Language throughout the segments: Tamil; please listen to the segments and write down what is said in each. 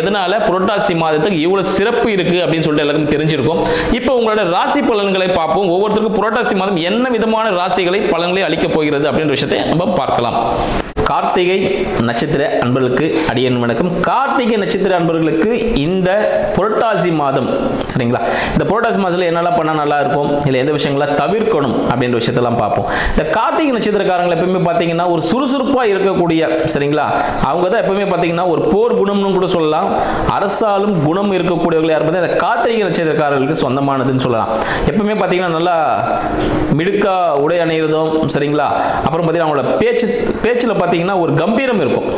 எதனால புரட்டாசி மாதத்துக்கு இவ்வளவு சிறப்பு இருக்கு அப்படின்னு சொல்லிட்டு எல்லாருக்கும் தெரிஞ்சிருக்கும். இப்போ உங்களோட ராசி பலன்களை பார்ப்போம். ஒவ்வொருத்தருக்கும் புரட்டாசி மாதம் என்ன விதமான ராசிகளை பலன்களை அளிக்க போகிறது அப்படின்ற விஷயத்தை நம்ம பார்க்கலாம். கார்த்திகை நட்சத்திர அன்பர்களுக்கு அடியன் வணக்கம். கார்த்திகை நட்சத்திர அன்பர்களுக்கு இந்த புரட்டாசி மாதம் சரிங்களா? இந்த புரட்டாசி மாதத்தில் என்னெல்லாம் பண்ணால் நல்லா இருக்கும்? இல்லை எந்த விஷயங்களை தவிர்க்கணும் அப்படின்ற விஷயத்தெல்லாம் பார்ப்போம். இந்த கார்த்திகை நட்சத்திரக்காரங்களை எப்பவுமே பார்த்தீங்கன்னா ஒரு சுறுசுறுப்பாக இருக்கக்கூடிய சரிங்களா? அவங்க தான் எப்பவுமே பார்த்தீங்கன்னா ஒரு போர் குணம்னு கூட சொல்லலாம். அரசாலும் குணம் இருக்கக்கூடியவர்கள் யார் பார்த்தா இந்த கார்த்திகை நட்சத்திரக்காரர்களுக்கு சொந்தமானதுன்னு சொல்லலாம். எப்பவுமே பார்த்தீங்கன்னா நல்லா மிடுக்கா உடை அணிகிறதும் சரிங்களா? அப்புறம் பார்த்தீங்கன்னா அவங்களோட பேச்சு பேச்சில் பார்த்தீங்கன்னா ஒரு கம்பீரம் இருக்கும்.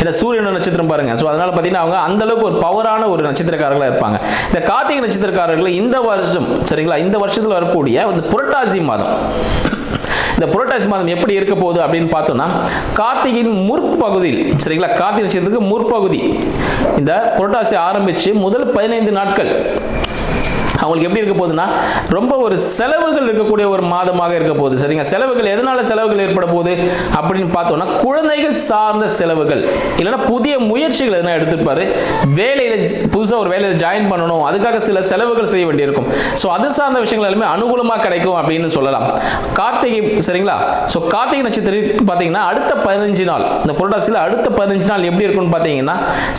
ஏன்னா சூரியன் நட்சத்திரம் பாருங்க. ஸோ அதனால பார்த்தீங்கன்னா அவங்க அந்த அளவுக்கு ஒரு பவரான ஒரு நட்சத்திரக்காரர்களாக இருப்பாங்க. இந்த கார்த்திகை நட்சத்திரக்காரர்கள் இந்த வருஷம் சரிங்களா? இந்த வருஷத்தில் வரக்கூடிய இந்த புரட்டாசி மாதம். இந்த புரட்டாசி மாதம் எப்படி இருக்க போகுது அப்படின்னு பார்த்தோம்னா கார்த்திகையின் முற்பகுதியில் சரிங்களா? கார்த்திகை நட்சத்திரத்துக்கு முற்பகுதி. இந்த புரட்டாசி ஆரம்பித்து முதல் பதினைந்து நாட்கள் அவங்களுக்கு எப்படி இருக்க போகுதுன்னா ரொம்ப ஒரு செலவுகள் இருக்கக்கூடிய ஒரு மாதமாக இருக்க போகுது. சரிங்க? செலவுகள் எதனால செலவுகள் ஏற்பட போகுது அப்படின்னு பார்த்தோம்னா குழந்தைகள் சார்ந்த செலவுகள். இல்லைன்னா புதிய முயற்சிகள் எதனா எடுத்துப்பாரு வேலையில் புதுசாக ஒரு வேலையில் ஜாயின் பண்ணணும். அதுக்காக சில செலவுகள் செய்ய வேண்டியிருக்கும். ஸோ அது சார்ந்த விஷயங்கள் எல்லாமே அனுகூலமாக கிடைக்கும் அப்படின்னு சொல்லலாம். கார்த்திகை சரிங்களா? ஸோ கார்த்திகை நட்சத்திரம் பார்த்தீங்கன்னா அடுத்த பதினஞ்சு நாள். இந்த புரட்டாசியில் அடுத்த பதினஞ்சு நாள் எப்படி இருக்கும்னு பார்த்தீங்கன்னா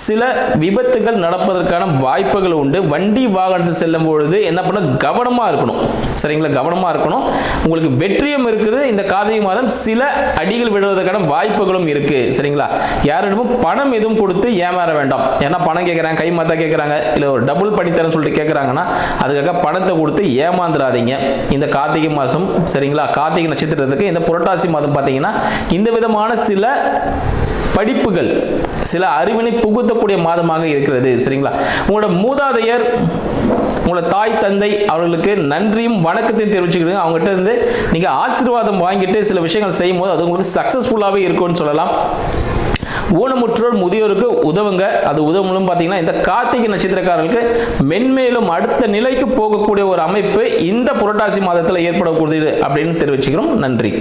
சில விபத்துகள் நடப்பதற்கான வாய்ப்புகள் உண்டு. வண்டி வாகனத்தில் செல்லும் பொழுது என்ன பண்ண கவனமாக இருக்கணும். சரிங்களா? கவனமாக இருக்கணும். உங்களுக்கு வெற்றியும் இருக்குது. இந்த கார்த்திகை மாதம் சில அடிகள் விடுவதற்கான வாய்ப்புகளும் இருக்கு. சரிங்களா? யாரிடமும் பணம் எதுவும் கொடுத்து ஏமாற வேண்டாம். ஏன்னா பணம் கேட்குறாங்க கை மாத்தா கேட்குறாங்க இல்லை ஒரு டபுள் பண்ணித்தரேன்னு சொல்லிட்டு கேட்குறாங்கன்னா அதுக்காக பணத்தை கொடுத்து ஏமாந்துடாதீங்க இந்த கார்த்திகை மாதம் சரிங்களா? கார்த்திகை நட்சத்திரத்துக்கு இந்த புரட்டாசி மாதம் பார்த்தீங்கன்னா இந்த விதமான சில படிப்புகள் சில அறிவினை புகுத்தக்கூடிய மாதமாக இருக்கிறது. சரிங்களா? உங்களோட மூதாதையர் உங்களோட தாய் தந்தை அவர்களுக்கு நன்றியும் வணக்கத்தையும் தெரிவிச்சுக்கிடுங்க அவங்ககிட்ட இருந்து நீங்கள் ஆசீர்வாதம் வாங்கிட்டு சில விஷயங்கள் செய்யும் போது அது உங்களுக்கு சக்ஸஸ்ஃபுல்லாகவே இருக்கும்னு சொல்லலாம். ஊனமுற்றோர் முதியோருக்கு உதவுங்க. அது உதவும் பார்த்தீங்கன்னா இந்த கார்த்திகை நட்சத்திரக்காரர்களுக்கு மென்மேலும் அடுத்த நிலைக்கு போகக்கூடிய ஒரு அமைப்பு இந்த புரட்டாசி மாதத்தில் ஏற்படக்கூடியது அப்படின்னு தெரிவிச்சுக்கிறோம். நன்றி.